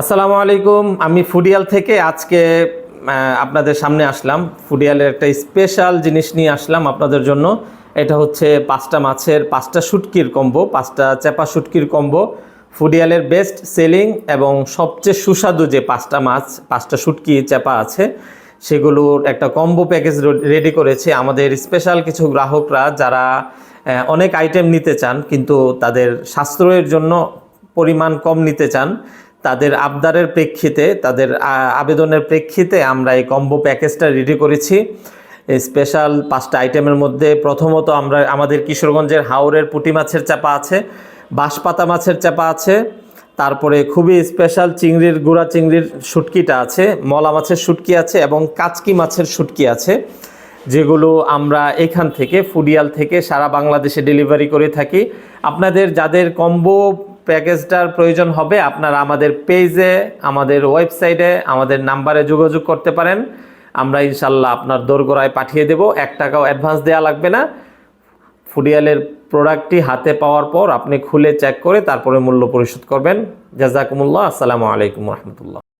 আসসালামু আলাইকুম। আমি ফুডিয়াল থেকে আজকে আপনাদের সামনে আসলাম। ফুডিয়ালের একটা স্পেশাল জিনিস নিয়ে আসলাম আপনাদের জন্য। এটা হচ্ছে পাঁচটা মাছের, পাঁচটা শুটকির কম্বো পাঁচটা চেপা শুটকির কম্বো ফুডিয়ালের বেস্ট সেলিং এবং সবচেয়ে সুস্বাদু যে পাঁচটা মাছ, পাঁচটা শুটকি, চেপা আছে, সেগুলোর একটা কম্বো প্যাকেজ রেডি করেছে আমাদের স্পেশাল কিছু গ্রাহকরা যারা অনেক আইটেম নিতে চান, কিন্তু তাদের সাশ্রয়ের জন্য পরিমাণ কম নিতে চান। তাদের আবদারের প্রেক্ষিতে, তাদের আবেদনের প্রেক্ষিতে আমরা এই কম্বো প্যাকেজটা রেডি করেছি। স্পেশাল পাঁচটা আইটেমের মধ্যে প্রথমত আমরা, আমাদের কিশোরগঞ্জের হাওরের পুঁটি মাছের চাপা আছে, বাঁশপাতা মাছের চাপা আছে, তারপরে খুবই স্পেশাল চিংড়ির গুঁড়া চিংড়ির শুটকিটা আছে, মলা মাছের শুটকি আছে এবং কাচকি মাছের শুটকি আছে, যেগুলো আমরা এখান থেকে, ফুডিয়াল থেকে সারা বাংলাদেশে ডেলিভারি করে থাকি। আপনাদের যাদের কম্বো প্যাকেজটার প্রয়োজন হবে, আপনারা আমাদের পেজে, আমাদের ওয়েবসাইটে, আমাদের নাম্বারে যোগাযোগ করতে পারেন। আমরা ইনশাল্লাহ আপনার দোরগোড়ায় পাঠিয়ে দেব। এক টাকাও অ্যাডভান্স দেওয়া লাগবে না। ফুডিয়ালের প্রোডাক্টটি হাতে পাওয়ার পর আপনি খুলে চেক করে তারপরে মূল্য পরিশোধ করবেন। জাজাকুমুল্লাহ আসসালামু আলাইকুম রহমতুল্লাহ।